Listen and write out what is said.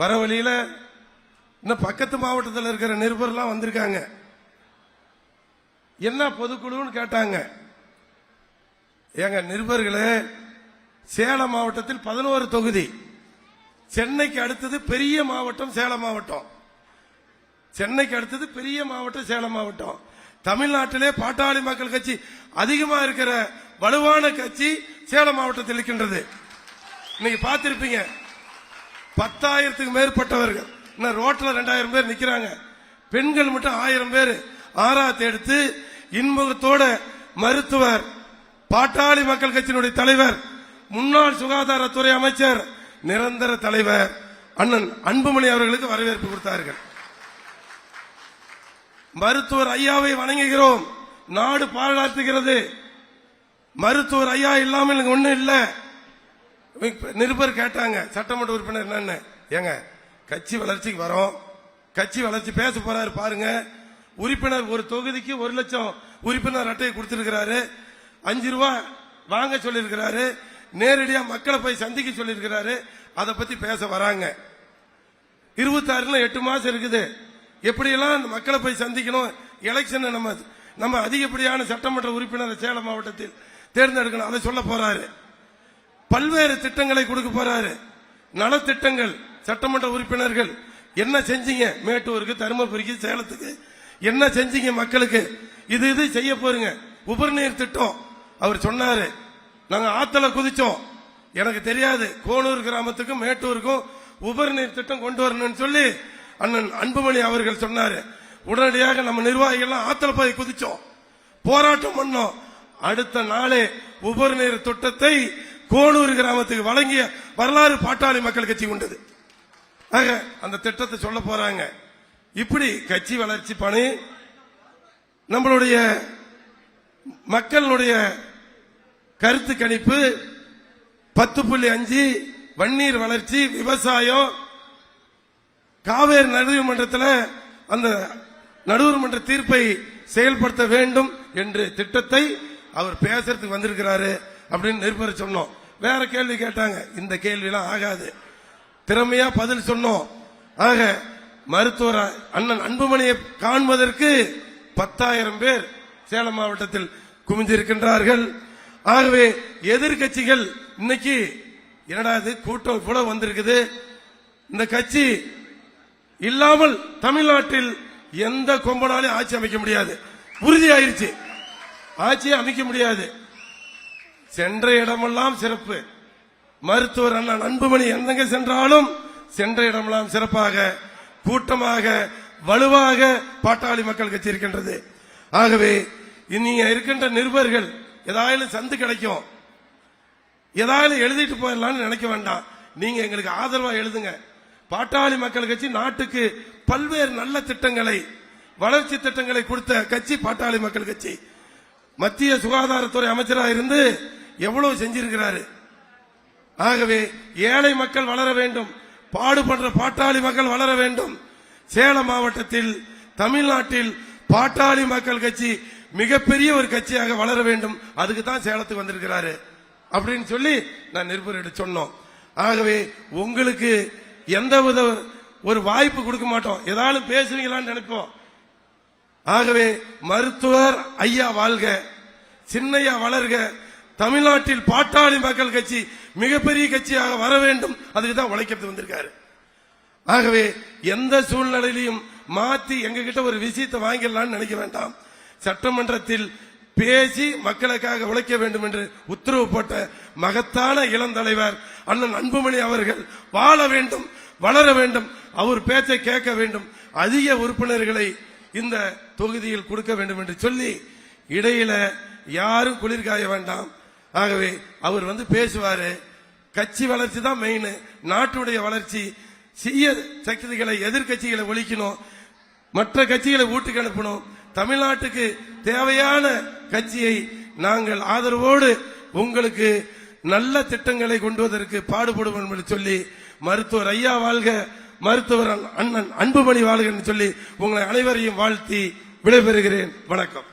வர வழியில இன்னும் பக்கத்து மாவட்டத்தில் இருக்கிற நிருபர்லாம் வந்திருக்காங்க. என்ன பொதுக்குழுன்னு கேட்டாங்க. ஏங்க நிருபர்களே சேலம் மாவட்டத்தில் பதினோரு தொகுதி. சென்னைக்கு அடுத்தது பெரிய மாவட்டம் சேலம் மாவட்டம். சென்னைக்கு அடுத்தது பெரிய மாவட்டம் சேலம் மாவட்டம். தமிழ்நாட்டிலே பாட்டாளி மக்கள் கட்சி அதிகமா இருக்கிற வலுவான கட்சி சேலம் மாவட்டத்தில் இருக்கின்றது. இன்னைக்கு பார்த்திருப்பீங்க. பத்தாயிரத்துக்கு மேற்பட்டவர்கள். இன்னும் ரோட்டில் ரெண்டாயிரம் பேர் நிற்கிறாங்க பெண்கள் மட்டும் ஆயிரம் பேர் ஆறாத்து எடுத்து இன்முகத்தோட மருத்துவர் பாட்டாளி மக்கள் கட்சியினுடைய தலைவர் முன்னாள் சுகாதாரத்துறை அமைச்சர் நிரந்தர தலைவர் அண்ணன் அன்புமணி அவர்களுக்கு வரவேற்பு கொடுத்தார்கள். மருத்துவர் ஐயாவை வணங்குகிறோம். நாடு பாராட்டுகிறது. மருத்துவர் ஐயா இல்லாமல் எனக்கு ஒன்றும் இல்லை. நிருபர் கேட்டாங்க சட்டமன்ற உறுப்பினர் என்னன்னு? ஏங்க கட்சி வளர்ச்சிக்கு வரோம். கட்சி வளர்ச்சி பேச போறாரு பாருங்க. உறுப்பினர் ஒரு தொகுதிக்கு ஒரு லட்சம் உறுப்பினர் அட்டையை கொடுத்திருக்கிறாரு. அஞ்சு ரூபா வாங்க சொல்லியிருக்கிறாரு. நேரடியா மக்களை போய் சந்திக்க சொல்லியிருக்கிறாரு. அதை பத்தி பேச வராங்க. இருபத்தாறுல எட்டு மாசம் இருக்குது. எப்படியெல்லாம் அந்த மக்களை போய் சந்திக்கணும்? எலெக்ஷன் நம்ம நம்ம அதிகப்படியான சட்டமன்ற உறுப்பினர் சேலம் மாவட்டத்தில் தேர்ந்தெடுக்கணும். அதை சொல்ல போறாரு. பல்வேறு திட்டங்களை கொடுக்க போறாரு. நலத்திட்டங்கள் சட்டமன்ற உறுப்பினர்கள் என்ன செஞ்சீங்க? மேட்டூருக்கு தருமபுரிக்கு சேலத்துக்கு. என்ன செஞ்சீங்க மக்களுக்கு? இது இது செய்ய போறீங்க உபரிநீர் திட்டம். அவர் சொன்னாரு நாங்க ஆத்தல குதிச்சோம். எனக்கு தெரியாது கோனூர் கிராமத்துக்கும் மேட்டூருக்கும் உபரிநீர் திட்டம் கொண்டு வரணும்னு சொல்லி அண்ணன் அன்புமணி அவர்கள் சொன்னாரு. உடனடியாக நம்ம நிர்வாகிகள்லாம் ஆத்தல போய் குதிச்சோம். போராட்டம் பண்ணோம். அடுத்த நாளே உபரிநீர் திட்டத்தை கோனூர் கிராமத்துக்கு வழங்கிய வரலாறு பாட்டாளி மக்கள் கட்சி உண்டது. ஆக அந்த திட்டத்தை சொல்ல போறாங்க. இப்படி கட்சி வளர்ச்சி பணி நம்மளுடைய மக்களுடைய கருத்து கணிப்பு பத்து புள்ளி அஞ்சு வன்னீர் வளர்ச்சி விவசாயம் காவேரி நடுவர் மன்றத்தில் அந்த நடுவர் மன்ற தீர்ப்பை செயல்படுத்த வேண்டும் என்று திட்டத்தை அவர் பேசுறதுக்கு வந்திருக்கிறாரு அப்படின்னு நிருபர் சொன்னோம். வேற கேள்வி கேட்டாங்க. இந்த கேள்வியெல்லாம் ஆகாது. திறமையா பதில் சொன்னோம். ஆக மருத்துவர் அண்ணன் அன்புமணியை காண்பதற்கு பத்தாயிரம் பேர் சேலம் மாவட்டத்தில் குமிஞ்சிருக்கின்றார்கள். ஆகவே எதிர்கட்சிகள் இன்னைக்கு என்னடா இது கூட்டம் கூட வந்திருக்குது. இந்த கட்சி இல்லாமல் தமிழ்நாட்டில் எந்த கொம்பனாலையும் ஆட்சி அமைக்க முடியாது. உறுதியாயிருச்சு. ஆட்சியை அமைக்க முடியாது. சென்ற இடமெல்லாம் சிறப்பு. மருத்துவர் அண்ணன் அன்புமணி எந்தங்க சென்றாலும் சென்ற இடமெல்லாம் சிறப்பாக கூட்டமாக வலுவாக பாட்டாளி மக்கள் கட்சி இருக்கின்றது. ஆகவே நீங்க இருக்கின்ற நிருபர்கள் ஏதாவது சந்து கிடைக்கும். ஏதாவது எழுதிட்டு போயிடலாம்னு நினைக்க வேண்டாம். நீங்க எங்களுக்கு ஆதரவா எழுதுங்க. பாட்டாளி மக்கள் கட்சி நாட்டுக்கு பல்வேறு நல்ல திட்டங்களை வளர்ச்சி திட்டங்களை கொடுத்த கட்சி பாட்டாளி மக்கள் கட்சி. மத்திய சுகாதாரத்துறை அமைச்சராக இருந்து எவ்வளவு செஞ்சிருக்கிறாரு? ஆகவே ஏழை மக்கள் வளர வேண்டும் பாடுபடுற பாட்டாளி மக்கள் வளர வேண்டும். சேலம் மாவட்டத்தில் தமிழ்நாட்டில் பாட்டாளி மக்கள் கட்சி மிகப்பெரிய ஒரு கட்சியாக வளர வேண்டும். அதுக்கு தான் சேலத்துக்கு வந்திருக்கிறாரு. அப்படின்னு சொல்லி நான் நிருபர்கிட்ட சொன்னோம். ஆகவே உங்களுக்கு எந்த வித ஒரு வாய்ப்பு கொடுக்க மாட்டோம். ஏதாவது பேசுவீங்களான்னு நினைப்போம். ஆகவே மருத்துவர் ஐயா வாழ்க சின்னையா வளர்க தமிழ்நாட்டில் பாட்டாளி மக்கள் கட்சி மிகப்பெரிய கட்சியாக வர வேண்டும். அதுக்கு தான் உழைக்கிறது வந்திருக்காரு. ஆகவே எந்த சூழ்நிலையிலையும் மாத்தி எங்ககிட்ட ஒரு விஷயத்தை வாங்கிடலாம்னு நினைக்க வேண்டாம். சட்டமன்றத்தில் பேசி மக்களுக்காக உழைக்க வேண்டும் என்று உத்தரவு போட்ட மகத்தான இளம் தலைவர் அண்ணன் அன்புமணி அவர்கள் வாழ வேண்டும் வளர வேண்டும் அவர் பேச்சை கேட்க வேண்டும் அதிக உறுப்பினர்களை இந்த தொகுதியில் கொடுக்க வேண்டும் என்று சொல்லி இடையில யாரும் குளிர்காய வேண்டாம். ஆகவே அவர் வந்து பேசுவாரு. கட்சி வளர்ச்சி தான் மெயின் நாட்டுடைய வளர்ச்சி. சிறிய சக்திகளை எதிர்கட்சிகளை ஒழிக்கணும். மற்ற கட்சிகளை வீட்டுக்கு அனுப்பணும். தமிழ்நாட்டுக்கு தேவையான கட்சியை நாங்கள் ஆதரவோடு உங்களுக்கு நல்ல திட்டங்களை கொண்டுவதற்கு பாடுபடுவோம் என்று சொல்லி மருத்துவர் ஐயா வாழ்க மருத்துவர் அண்ணன் அன்புமணி வாழ்க என்று சொல்லி உங்களை அனைவரையும் வாழ்த்தி விடைபெறுகிறேன். வணக்கம்.